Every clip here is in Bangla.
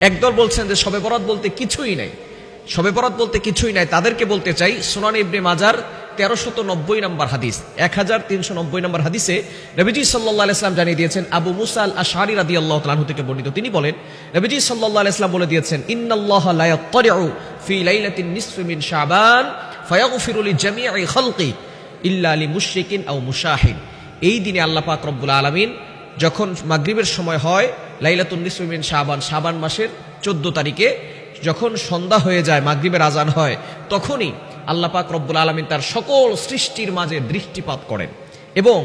একদল বলছেন যে শবে বরাত বলতে কিছুই নাই। শবে বরাত বলতে কিছুই নাই। তাদেরকে বলতে চাই, সোনান ইবনে মাজার তেরোশত নব্বই নম্বর হাদিস এক হাজার তিনশো নব্বই নম্বর হাদিসে নবীজি সাল্লাহ ইসলাম জানিয়ে দিয়েছেন, আবু মুসাল আশারি রাদি আল্লাহ তালাহু থেকে বর্ণিত। তিনি বলেন, নবীজি সাল্লাহ ইসলাম বলে দিয়েছেন ইয়াত্তারিউ ফি লাইলাতিন নিসফি মিন শাবান ফায়াগফিরু লিজামিই খালকি ইল্লা লিমুশরিকিন আও মুশাহিন এই দিনে আল্লাহ পাক রব্বুল আলামিন যখন মাগরিবের সময় হয় লাইলাতুন নিসফিমিন শাবান। শাবান মাসের চোদ্দ তারিখে যখন সন্ধ্যা হয়ে যায়, মাগরিবের আজান হয়, তখনই আল্লাহ পাক রব্বুল আলমিন তার সকল সৃষ্টির মাঝে দৃষ্টিপাত করেন এবং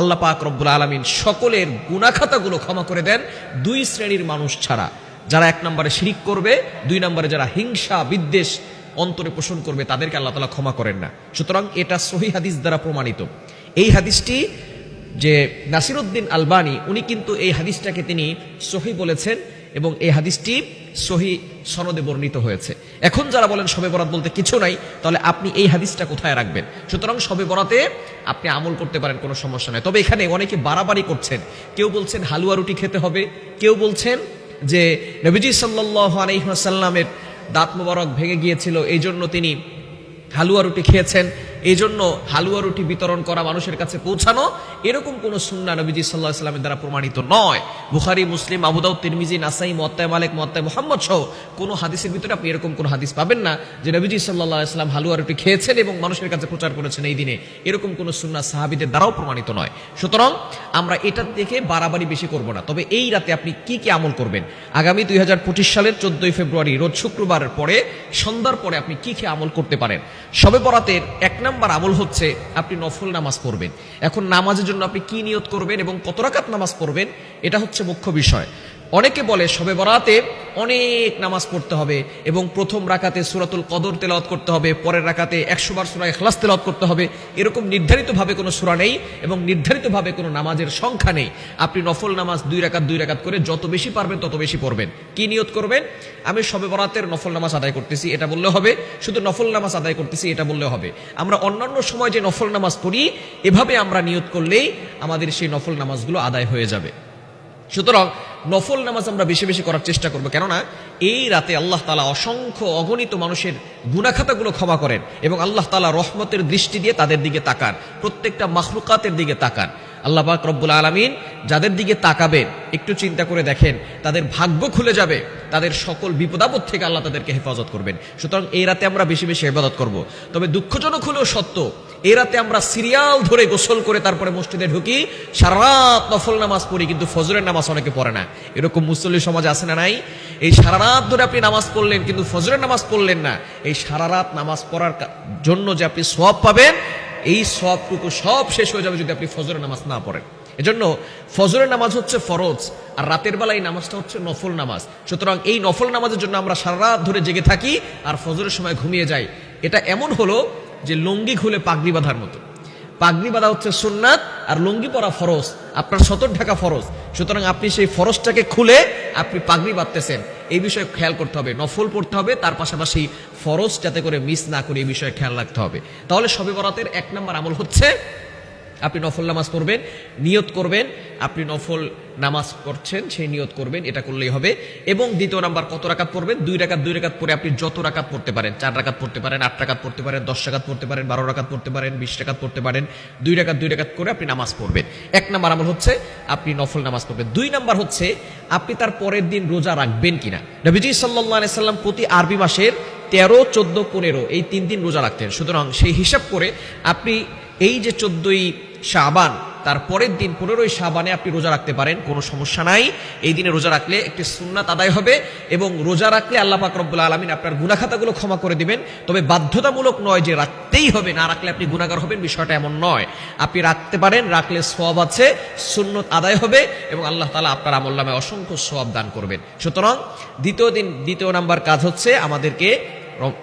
আল্লাহ পাক রব্বুল আলমিন সকলের গুণাখাতাগুলো ক্ষমা করে দেন দুই শ্রেণির মানুষ ছাড়া। যারা এক নম্বরে শিরিক করবে, দুই নম্বরে যারা হিংসা, বিদ্বেষ অন্তরে পোষণ করবে, তাদেরকে আল্লাহ তালা ক্ষমা করেন না। সুতরাং এটা সহি হাদিস দ্বারা প্রমাণিত। এই হাদিসটি যে নাসিরুদ্দিন আলবানি, উনি কিন্তু এই হাদিসটাকে তিনি সহি বলেছেন এবং এই হাদিসটি সহি সনদে বর্ণিত হয়েছে। এখন যারা বলেন শবে বরাত বলতে কিছু নাই, তাহলে আপনি এই হাদিসটা কোথায় রাখবেন? সুতরাং শবে বরাতে আপনি আমল করতে পারেন, কোনো সমস্যা নাই। তবে এখানে অনেকে বাড়াবাড়ি করছেন। কেউ বলছেন হালুয়া রুটি খেতে হবে, কেউ বলছেন যে নবীজি সাল্লাহ আলহিহাসাল্লামের দাঁত মোবারক ভেঙে গিয়েছিল এই জন্য তিনি হালুয়া রুটি খেয়েছেন। এই জন্য হালুয়া রুটি বিতরণ করা মানুষের কাছে পৌঁছানো এরকম কোন সুন্না নবীজি সাল্লাহ ইসলামের দ্বারা প্রমাণিত নয়। বুখারি, মুসলিম আবুদাউ তিরমিজি, নাসাই মোত্তায় মালিক মোত্তায় মোহাম্মদ সহ কোনো হাদিসের ভিতরে আপনি এরকম কোনো হাদিস পাবেন না যে নবীজি সাল্লাহ ইসলাম হালুয়া রুটি খেয়েছেন এবং মানুষের কাছে প্রচার করেছেন এই দিনে। এরকম কোনো সুন্না সাহাবিদের দ্বারাও প্রমাণিত নয়। সুতরাং আমরা এটার দেখে বাড়াবাড়ি বেশি করব না। তবে এই রাতে আপনি কি কি আমল করবেন? আগামী দুই হাজার পঁচিশ সালের চোদ্দই ফেব্রুয়ারি, রোজ শুক্রবারের পরে, সন্ধ্যার পরে আপনি কি কি আমল করতে পারেন? সবে বরাতের এক নাম্বার আমল হচ্ছে আপনি নফল নামাজ পড়বেন। এখন নামাজের জন্য আপনি কি নিয়ত করবেন এবং কত রাকাত নামাজ পড়বেন, এটা হচ্ছে মুখ্য বিষয়। অনেকে বলে সবে বরাতে অনেক নামাজ পড়তে হবে এবং প্রথম রাকাতে সুরাতুল কদর তেলাওয়াত করতে হবে, পরের রাকাতে একশো বার সুরা এখলাস তেলাওয়াত করতে হবে। এরকম নির্ধারিতভাবে কোনো সুরা নেই এবং নির্ধারিতভাবে কোনো নামাজের সংখ্যা নেই। আপনি নফল নামাজ দুই রাকাত দুই রাকাত করে যত বেশি পারবেন, তত বেশি পড়বেন। কি নিয়ত করবেন? আমি সবে বরাতের নফল নামাজ আদায় করতেছি, এটা বললে হবে। শুধু নফল নামাজ আদায় করতেছি, এটা বললে হবে। আমরা অন্যান্য সময় যে নফল নামাজ পড়ি, এভাবে আমরা নিয়ত করলেই আমাদের সেই নফল নামাজগুলো আদায় হয়ে যাবে। সুতরাং নফল নামাজ আমরা বেশি বেশি করার চেষ্টা করব। কেননা, এই রাতে আল্লাহ তালা অসংখ্য অগণিত মানুষের গুণাখাতাগুলো ক্ষমা করেন এবং আল্লাহ তালা রহমতের দৃষ্টি দিয়ে তাদের দিকে তাকান, প্রত্যেকটা মাখলুকাতের দিকে তাকান। আল্লাহ পাক রব্বুল আলমিন যাদের দিকে তাকাবেন, একটু চিন্তা করে দেখেন, তাদের ভাগ্য খুলে যাবে, তাদের সকল বিপদাপদ থেকে আল্লাহ তাদেরকে হেফাজত করবেন। সুতরাং এই রাতে আমরা বেশি বেশি হেফাজত করব। তবে দুঃখজনক হলেও সত্য এই রাতে আমরা সিরিয়াল ধরে গোসল করে তারপরে মসজিদে ঢুকি। সারা রাত নফল নামাজ পড়ি, কিন্তু ফজরের নামাজ অনেকে পড়ে না। এরকম মুসল্লি সমাজ আছে না নাই? এই সারা রাত ধরে আপনি নামাজ পড়লেন, কিন্তু ফজরের নামাজ পড়লেন না। এই সারা রাত নামাজ পড়ার জন্য যে আপনি সব পাবেন, এই সবটুকু সব শেষ হয়ে যাবে যদি আপনি ফজরের নামাজ না পড়েন। এজন্য ফজরের নামাজ হচ্ছে ফরজ, আর রাতের বেলা এই নামাজটা হচ্ছে নফল নামাজ। সুতরাং এই নফল নামাজের জন্য আমরা সারা রাত ধরে জেগে থাকি, আর ফজরের সময় ঘুমিয়ে যাই। এটা এমন হলো যে লুঙ্গি খুলে পাগড়ি বাঁধার মতো। পাগড়ি বাঁধা হচ্ছে সুন্নাত আর লুঙ্গি পরা ফরজ। আপনার সতর ঢাকা ফরজ। সুতরাং আপনি সেই ফরজটাকে খুলে আপনি পাগড়ি বাঁধতেছেন। এই বিষয়ে খেয়াল করতে হবে, নফল পড়তে হবে, তার পাশাপাশি ফরজ যাতে করে মিস না করে এই বিষয়ে খেয়াল রাখতে হবে। তাহলে সবে বরাতের এক নম্বর আমল হচ্ছে আপনি নফল নামাজ পড়বেন, নিয়ত করবেন, আপনি নফল নামাজ পড়ছেন, সেই নিয়ত করবেন, এটা করলেই হবে। এবং দ্বিতীয় নাম্বার, কত রাকাত পড়বেন? দুই রাকাত দুই রাকাত পরে আপনি যত রাকাত পড়তে পারেন, চার রাকাত পড়তে পারেন, আট রাকাত পড়তে পারেন, দশ রাকাত পড়তে পারেন, বারো রাকাত পড়তে পারেন, বিশ রাকাত পড়তে পারেন, দুই রাকাত দুই রাকাত করে আপনি নামাজ পড়বেন। এক নাম্বার আমল হচ্ছে, আপনি নফল নামাজ পড়বেন। দুই নাম্বার হচ্ছে, আপনি তার পরের দিন রোজা রাখবেন কিনা? নবীজি সাল্লাহ সাল্লাম প্রতি আরবি মাসের তেরো, চোদ্দ, পনেরো এই তিন দিন রোজা রাখতেন। সুতরাং সেই হিসাব করে আপনি এই যে চোদ্দই শাবান। তার পরের দিন পনেরোই শাবানে আপনি রোজা রাখতে পারেন, কোনো সমস্যা নাই। এই দিনে রোজা রাখলে একটি সুন্নাত আদায় হবে এবং রোজা রাখলে আল্লাহ পাক রব্বুল আলমিন আপনার গুনাখাতাগুলো ক্ষমা করে দিবেন। তবে বাধ্যতামূলক নয় যে রাখতেই হবে, না রাখলে আপনি গুণাগার হবেন, বিষয়টা এমন নয়। আপনি রাখতে পারেন, রাখলে সব আছে, সুন্নত আদায় হবে এবং আল্লাহ তালা আপনার আমল নামে অসংখ্য সব দান করবেন। সুতরাং দ্বিতীয় দিন, দ্বিতীয় নাম্বার কাজ হচ্ছে আমাদেরকে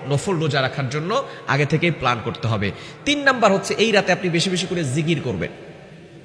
নফল রোজা রাখার জন্য আগে থেকেই প্ল্যান করতে হবে। তিন নাম্বার হচ্ছে, এই রাতে আপনি বেশি বেশি করে জিকির করবেন।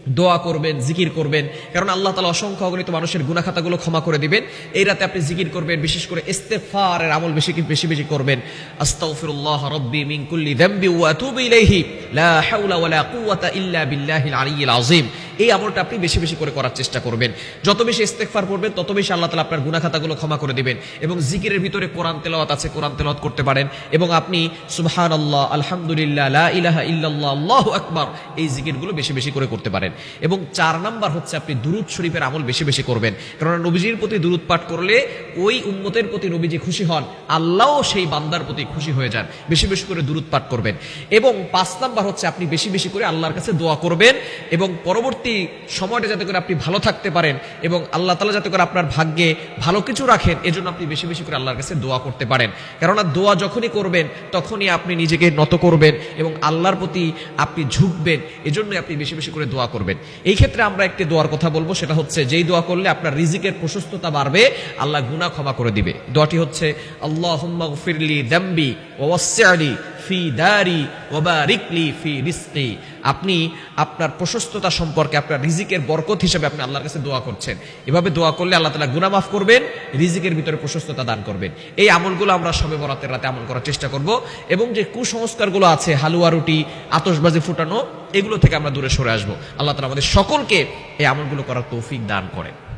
দোয়া করবেন, জিকির করবেন। কারণ আল্লাহ তালা অসংখ্য অগণিত মানুষের গুণাখাতাগুলো ক্ষমা করে দিবেন। এই রাতে আপনি জিকির করবেন, বিশেষ করে ইস্তেফারের আমল বেশি বেশি বেশি করবেন। আস্তাগফিরুল্লাহ রাব্বি মিন কুল্লি যামবি ওয়া আতুবু ইলাইহি। লা হাওলা ওয়ালা কুওয়াতা ইল্লা বিল্লাহিল আলিয়্যিল আযীম। এই আমলটা আপনি বেশি বেশি করে করার চেষ্টা করবেন। যত বেশি ইস্তেকফার পড়বেন, তত বেশি আল্লাহ তালা আপনার গুনাখাতাগুলো ক্ষমা করে দিবেন এবং জিকিরের ভিতরে কোরআন তেলাওয়াত আছে, কোরআন তেলাওয়াত করতে পারেন এবং আপনি সুবহান আল্লাহ আলহামদুলিল্লাহ ইলাহা ইল্লাল্লাহ, আল্লাহু আকবার এই জিকিরগুলো বেশি বেশি করে করতে পারেন। এবং চার নাম্বার হচ্ছে আপনি দুরুদ শরীফের আমল বেশি বেশি করবেন। কারণ নবীজির প্রতি দুরুদ পাঠ করলে ওই উম্মতের প্রতি নবীজি খুশি হন, আল্লাহও সেই বান্দার প্রতি খুশি হয়ে যান। বেশি বেশি করে দুরুদ পাঠ করবেন। এবং পাঁচ নাম্বার হচ্ছে আপনি বেশি বেশি করে আল্লাহর কাছে দোয়া করবেন এবং পরবর্তী সময়টা যাতে করে আপনি ভালো থাকতে পারেন এবং আল্লাহ তালা যাতে করে আপনার ভাগ্যে ভালো কিছু রাখেন, এজন্য আপনি বেশি বেশি করে আল্লাহর কাছে দোয়া করতে পারেন। কেননা দোয়া যখনই করবেন, তখনই আপনি নিজেকে নত করবেন এবং আল্লাহর প্রতি আপনি ঝুঁকবেন, এজন্যই আপনি বেশি বেশি করে দোয়া করবেন। এই ক্ষেত্রে আমরা একটি দোয়ার কথা বলব, সেটা হচ্ছে যেই দোয়া করলে আপনার রিজিকের প্রশস্ততা বাড়বে, আল্লাহ গুনাহ ক্ষমা করে দিবে। দোয়াটি হচ্ছে আল্লাহ ফিরলি দাম্বি ওয়াসিআলি ফি দারি ওবারিকলি ফি রিস্কি। আপনি আপনার প্রশস্ততা সম্পর্কে, আপনার রিজিকের বরকত হিসেবে আপনি আল্লাহর কাছে দোয়া করছেন। এভাবে দোয়া করলে আল্লাহ তালা গুনাহ মাফ করবেন, রিজিকের ভিতরে প্রশস্ততা দান করবেন। এই আমলগুলো আমরা সবে বরাতের রাতে আমল করার চেষ্টা করব এবং যে কুসংস্কারগুলো আছে, হালুয়া রুটি আতসবাজি ফুটানো, এগুলো থেকে আমরা দূরে সরে আসব। আল্লাহ তালা আমাদের সকলকে এই আমলগুলো করার তৌফিক দান করেন।